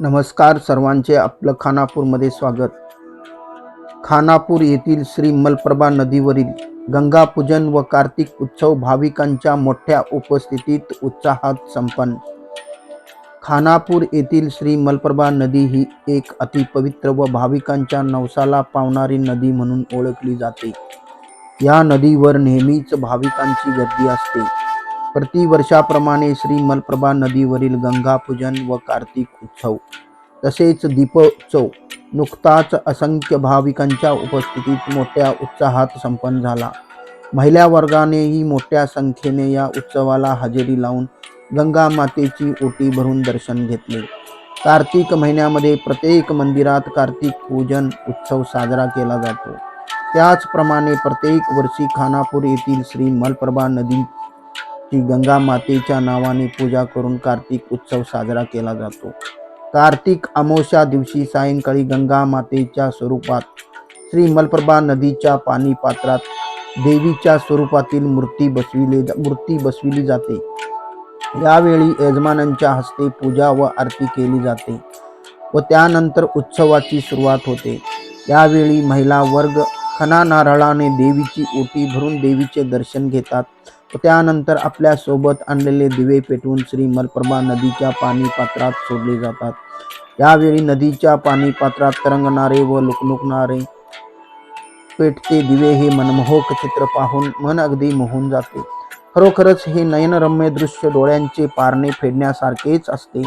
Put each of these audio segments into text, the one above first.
नमस्कार सर्वांचे आपलं खानापूरमध्ये स्वागत. खानापूर येथील श्री मलप्रभा नदीवरील गंगापूजन व कार्तिक उत्सव भाविकांच्या मोठ्या उपस्थितीत उत्साहात संपन्न. खानापूर येथील श्री मलप्रभा नदी ही एक अतिपवित्र व भाविकांच्या नवसाला पावणारी नदी म्हणून ओळखली जाते. या नदीवर नेहमीच भाविकांची गर्दी असते. प्रतिवर्षाप्रमाणे श्री मलप्रभा नदीवरील गंगापूजन व कार्तिक उत्सव तसेच दीपोत्सव नुकताच असंख्य भाविकांच्या उपस्थितीत मोठ्या उत्साहात संपन्न झाला. महिला वर्गानेही मोठ्या संख्येने या उत्सवाला हजेरी लावून गंगा मातेची ओटी भरून दर्शन घेतले. कार्तिक महिन्यामध्ये प्रत्येक मंदिरात कार्तिक पूजन उत्सव साजरा केला जातो. त्याचप्रमाणे प्रत्येक वर्षी खानापूर येथील श्री मलप्रभा नदी ती गंगा मातेच्या नावाने पूजा करून कार्तिक उत्सव साजरा केला जातो. कार्तिक अमावस्या दिवशी सायंकाळी गंगा मातेच्या स्वरूपात श्री मलप्रभा नदीच्या पाणी पात्रात देवीच्या स्वरूपातील मूर्ती बसविले मूर्ती बसविली जाते. यावेळी यजमानांच्या हस्ते पूजा व आरती केली जाते व त्यानंतर उत्सवाची सुरुवात होते. यावेळी महिला वर्ग खना नारळाने देवीची ओटी भरून देवीचे दर्शन घेतात. त्यानंतर आपल्यासोबत आणलेले दिवे पेटवून श्री मलप्रभा नदीच्या पाणी पात्रात सोडले जातात. यावेळी नदीच्या पाणी पात्रात तरंगणारे व लुकलुकणारे पेटते दिवे हे मनमोहक चित्र पाहून मन अगदी मोहून जाते. खरोखरच हे नयनरम्य दृश्य डोळ्यांचे पारणे फेडण्यासारखेच असते.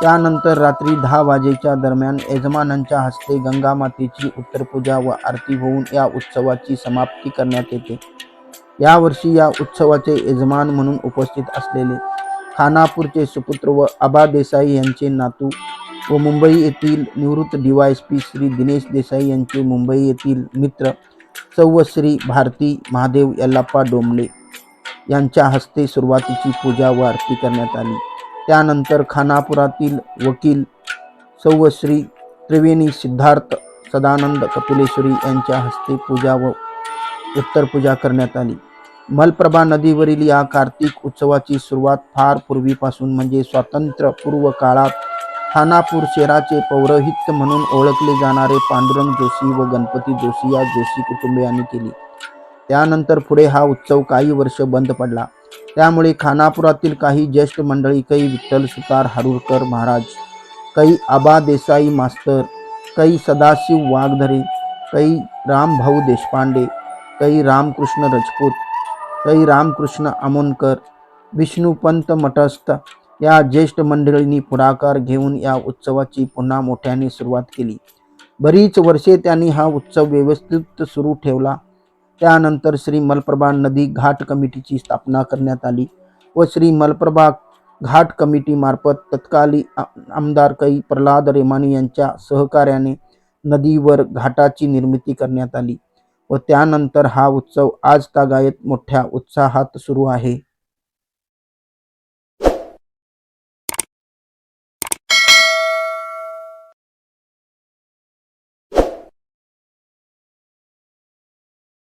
त्यानंतर रात्री दहा वाजेच्या दरम्यान यजमानांच्या हस्ते गंगा मातेची उत्तरपूजा व आरती होऊन या उत्सवाची समाप्ती करण्यात येते. यावर्षी या उत्सवाचे यजमान म्हणून उपस्थित असलेले खानापूरचे सुपुत्र व आबा देसाई यांचे नातू व मुंबई येथील निवृत्त डीवायएसपी श्री दिनेश देसाई यांचे मुंबई येथील मित्र सौवश्री भारती महादेव यल्लाप्पा डोंबले यांच्या हस्ते सुरुवातीची पूजा व आरती करण्यात आली. त्यानंतर खानापुरातील वकील सौवश्री त्रिवेणी सिद्धार्थ सदानंद कपिलेश्वरी यांच्या हस्ते पूजा व उत्तर पूजा करण्यात आली. मलप्रभा नदीवरील या कार्तिक उत्सवाची सुरुवात फार पूर्वीपासून म्हणजे स्वातंत्र्यपूर्व काळात खानापूर शहराचे पौरोहित्य म्हणून ओळखले जाणारे पांडुरंग जोशी व गणपती जोशी या जोशी कुटुंबियांनी केली. त्यानंतर पुढे हा उत्सव काही वर्ष बंद पडला. त्यामुळे खानापुरातील काही ज्येष्ठ मंडळी काही विठ्ठल सुतार हारूरकर महाराज काही आबा देसाई मास्तर काही सदाशिव वाघधरे काही रामभाऊ देशपांडे काही रामकृष्ण रजपूत काही रामकृष्ण आमोणकर विष्णुपंत मठस्थ या ज्येष्ठ मंडळींनी पुढाकार घेऊन या उत्सवाची पुन्हा मोठ्याने सुरुवात केली. बरीच वर्षे त्यांनी हा उत्सव व्यवस्थित सुरू ठेवला. त्यानंतर श्री मलप्रभा नदी घाट कमिटीची स्थापना करण्यात आली व श्री मलप्रभा घाट कमिटीमार्फत तत्काली आमदार कै प्रल्हाद रेमानी यांच्या सहकार्याने नदीवर घाटाची निर्मिती करण्यात आली. व त्यानंतर हा उत्सव आज तागायत मोठ्या उत्साहात सुरू आहे.